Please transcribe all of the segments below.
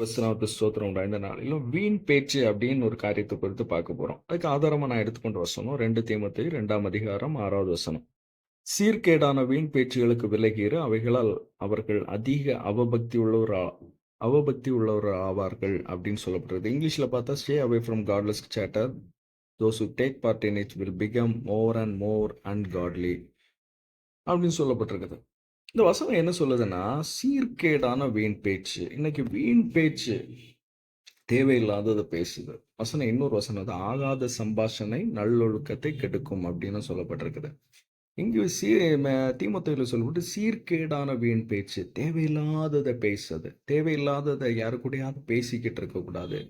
கிறிஸ்துநாவுக்கு ஸ்தோத்திரம் உண்டாயிருந்த நாளிலும் வீண் பேச்சு அப்படின்னு ஒரு காரியத்தை குறித்து பார்க்க போறோம். அதுக்கு ஆதாரமா நான் எடுத்துக்கொண்ட வசனம் ரெண்டு தீமத்தை ரெண்டாம் அதிகாரம் ஆறாவது வசனம். சீர்கேடான வீண் பேச்சுகளுக்கு விலகிற அவைகளால் அவர்கள் அதிக அவபக்தி உள்ளவரா அவபக்தி உள்ளவர் ஆவார்கள் அப்படின்னு சொல்லப்படுறது. இங்கிலீஷ்ல பார்த்தா stay away from godless chatter those who take part in it will become more and more ungodly அப்படின்னு சொல்லப்பட்டிருக்குது. இந்த வசனம் என்ன சொல்லுதுன்னா சீர்கேடான வீண் பேச்சு. இன்னைக்கு வீண் பேச்சு தேவையில்லாததை பேசுது. வசனம் இன்னொரு வசனம் அது ஆகாத சம்பாஷணை நல்லொழுக்கத்தை கெடுக்கும் அப்படின்னு சொல்லப்பட்டிருக்குது. இங்கே சீ தீமத்தையில் சொல்லப்பட்டு சீர்கேடான வீண் பேச்சு தேவையில்லாததை பேசுது. தேவையில்லாததை யாரு கூடயாவது பேசிக்கிட்டு இருக்கக்கூடாது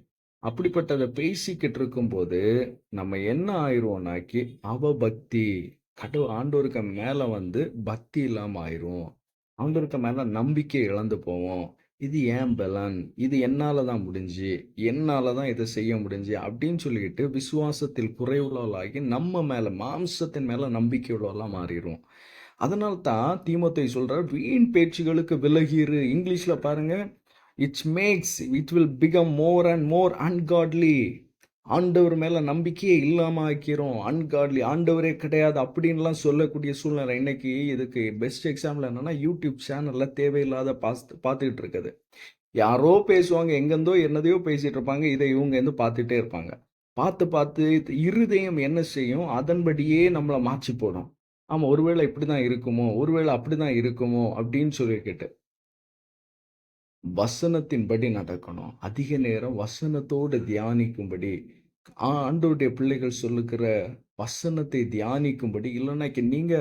அப்படிப்பட்டதை பேசிக்கிட்டு இருக்கும்போது நம்ம என்ன ஆயிடுவோம்னாக்கி அவபக்தி கடு ஆண்டோருக்கு மேலே வந்து பக்தி இல்லாமல் ஆயிரும். அவங்களுக்கு மேலே நம்பிக்கை இழந்து போவோம். இது ஏன் பலன்? இது என்னால் தான் முடிஞ்சு? என்னால் தான் இதை செய்ய முடிஞ்சு? அப்படின்னு சொல்லிக்கிட்டு விசுவாசத்தில் குறைவுள்ளவளாகி நம்ம மேலே மாம்சத்தின் மேலே நம்பிக்கை உள்ளவளா மாறிடும் அதனால தான் தீமத்தை சொல்கிறார் வீண் பேச்சுகளுக்கு விலகிரு. இங்கிலீஷில் பாருங்கள் it's makes it will become more and more ungodly ஆண்டவர் மேலே நம்பிக்கையே இல்லாமல் ஆக்கிறோம் அன்காட்லி ஆண்டவரே கிடையாது அப்படின்லாம் சொல்லக்கூடிய சூழ்நிலை இன்னைக்கு இதுக்கு பெஸ்ட் எக்ஸாம்பிள் என்னென்னா யூடியூப் சேனலில் தேவையில்லாத பாஸ் பார்த்துக்கிட்டு இருக்குது. யாரோ பேசுவாங்க எங்கேருந்தோ என்னதையோ பேசிகிட்டு இருப்பாங்க இதை இவங்க வந்து பார்த்துட்டே இருப்பாங்க. பார்த்து பார்த்து இருதயம் என்ன செய்யும்? அதன்படியே நம்மளை மாற்றி போடும். ஆமாம் ஒருவேளை இப்படிதான் இருக்குமோ? ஒருவேளை அப்படிதான் இருக்குமோ? அப்படின்னு சொல்லிக்கிட்டு வசனத்தின்படி நடக்கணும். அதிக நேரம் வசனத்தோடு தியானிக்கும்படி. ஆண்டவருடைய பிள்ளைகள் சொல்லுகிற வசனத்தை தியானிக்கும்படி இல்லைனாக்கி நீங்க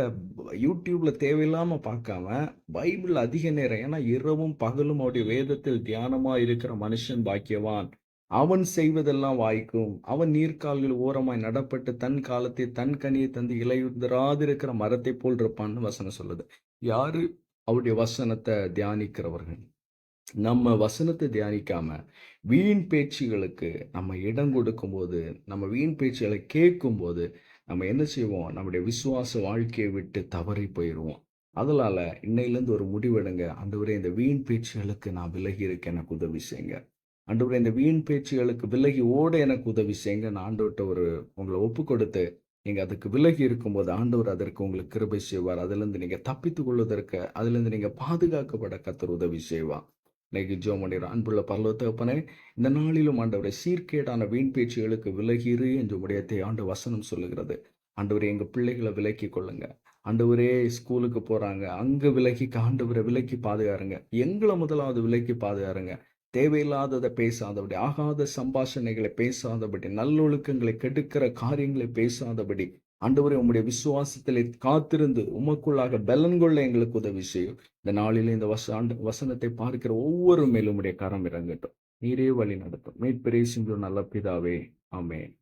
யூடியூப்ல தேவையில்லாம பார்க்காம பைபிள் அதிக நேரம் ஏன்னா இரவும் பகலும் அவருடைய வேதத்தில் தியானமா இருக்கிற மனுஷன் பாக்கியவான். அவன் செய்வதெல்லாம் வாய்க்கும். அவன் நீர்க்கால்கள் ஓரமாய் நடப்பட்டு தன் காலத்தை தன் கனியை தந்து இலையுந்தராதிருக்கிற மரத்தை போல் இருப்பான்னு வசனம் சொல்லுது. யாரு அவருடைய வசனத்தை தியானிக்கிறவர்கள்? நம்ம வசனத்தை தியானிக்காம வீண் பேச்சுகளுக்கு நம்ம இடம் கொடுக்கும்போது நம்ம வீண் பேச்சுகளை கேட்கும்போது நம்ம என்ன செய்வோம்? நம்முடைய விசுவாச வாழ்க்கையை விட்டு தவறி போயிடுவோம் அதனால இன்னையிலேருந்து ஒரு முடிவெடுங்க ஆண்டவரே இந்த வீண் பேச்சுகளுக்கு நான் விலகி இருக்க எனக்கு உதவி செய்யுங்க. ஆண்டவரே இந்த வீண் பேச்சுகளுக்கு விலகி ஓட எனக்கு உதவி செய்யுங்க. நான் ஆண்டவர்கிட்ட ஒரு உங்களை ஒப்பு கொடுத்து நீங்கள் அதுக்கு விலகி இருக்கும்போது ஆண்டவர் அதற்கு உங்களுக்கு கிருபை செய்வார். அதுலேருந்து நீங்கள் தப்பித்து கொள்வதற்கு அதுலேருந்து நீங்கள் பாதுகாக்கப்பட கத்தர் உதவி செய்வார். இன்னைக்கு ஜோ பண்ணிடுறோம் அன்புள்ள பரலோத்தகப்பனே இந்த நாளிலும் ஆண்டவரை சீர்கேடான வீண் பேச்சுகளுக்கு விலகிரு என்று உடையத்தை ஆண்டு வசனம் சொல்லுகிறது. ஆண்டவரே எங்கள் பிள்ளைகளை விலக்கி கொள்ளுங்க. ஆண்டவரே ஸ்கூலுக்கு போகிறாங்க அங்கே விலக்கி ஆண்டவரை விலக்கி பாதுகாருங்க. எங்களை முதலாவது விலக்கி பாதுகாருங்க. தேவையில்லாததை பேசாதபடி ஆகாத சம்பாஷணைகளை பேசாதபடி நல்லொழுக்கங்களை கெடுக்கிற காரியங்களை பேசாதபடி ஆண்டவரே உம்முடைய விசுவாசத்திலே காத்திருந்து உமக்குள்ளாக பலன் கொள்ள எங்களுக்கு உதவி செய்யும். இந்த நாளிலே இந்த வச ஆண்டு வசனத்தை பார்க்கிற ஒவ்வொரு மேலும் உடைய கரம் இறங்கட்டும். நீரே வழி நடத்தும். மீட்பெரிய சிந்து நல்ல பிதாவே. ஆமென்.